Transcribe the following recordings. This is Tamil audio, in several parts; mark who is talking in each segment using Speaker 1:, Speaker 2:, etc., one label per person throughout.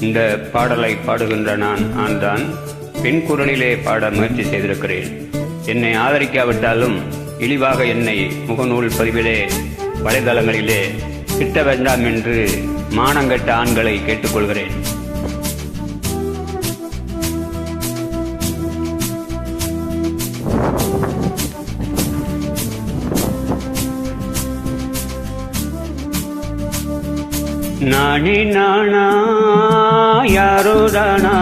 Speaker 1: இந்த பாடலை பாடுகின்ற நான் ஆண்தான். பெண் குரலிலே பாட முயற்சி செய்திருக்கிறேன். என்னை ஆதரிக்காவிட்டாலும் இழிவாக என்னை முகநூல் பதிவிலே வலைதளங்களிலே திட்ட வேண்டாம் என்று மானங்கட்ட ஆண்களை கேட்டுக்கொள்கிறேன். நானே நானா யாரோ தானா?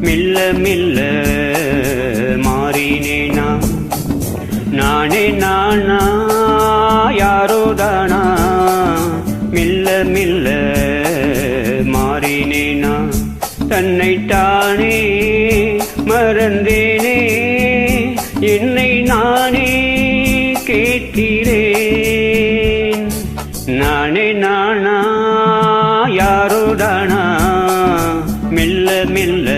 Speaker 1: மில்ல மில்ல மாறினேனா? நானே நானா யாரோ தானா? மில்ல மில்ல மாறினேனா? தன்னைத்தானே மறந்தேனே என்னை நானே யாரோ மெல்ல மெல்ல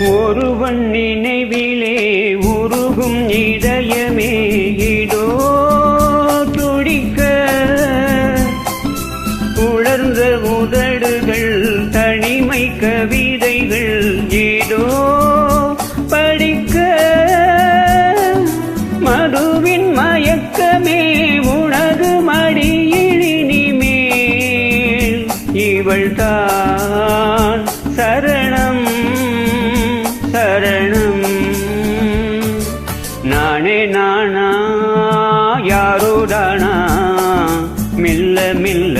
Speaker 1: ஒருவன் நினைவிலே உருகும் இதயமே இடோ துடிக்க. உணர்ந்த உதடுகள் தனிமை கவி மெல்ல மெல்ல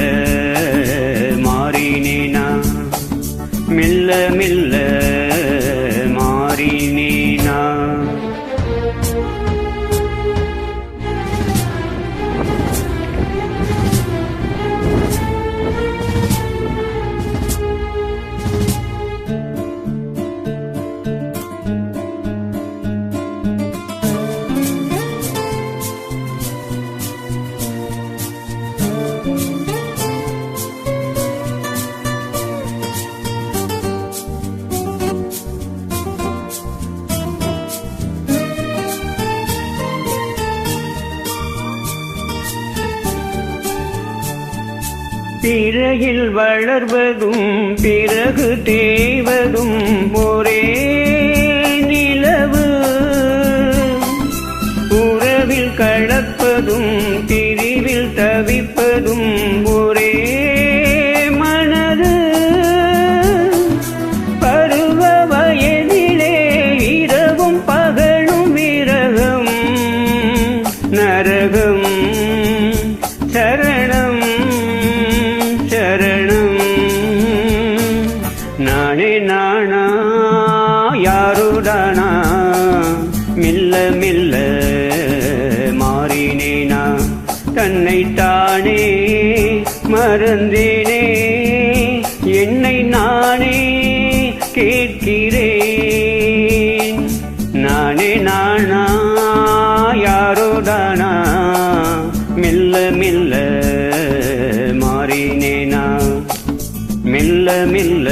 Speaker 1: பிறையில் வளர்வதும் பிறகு தேவதும் ஒரே நிலவு. உறவில் கலப்பதும் யாரோ தானா மெல்ல மெல்ல மாறினேனா? தன்னைத்தானே மறந்தேனே? என்னை நானே கேட்கிறேன். நானே நானா? யாரோ தானா? மெல்ல மெல்ல மாறினேனா? மெல்ல மெல்ல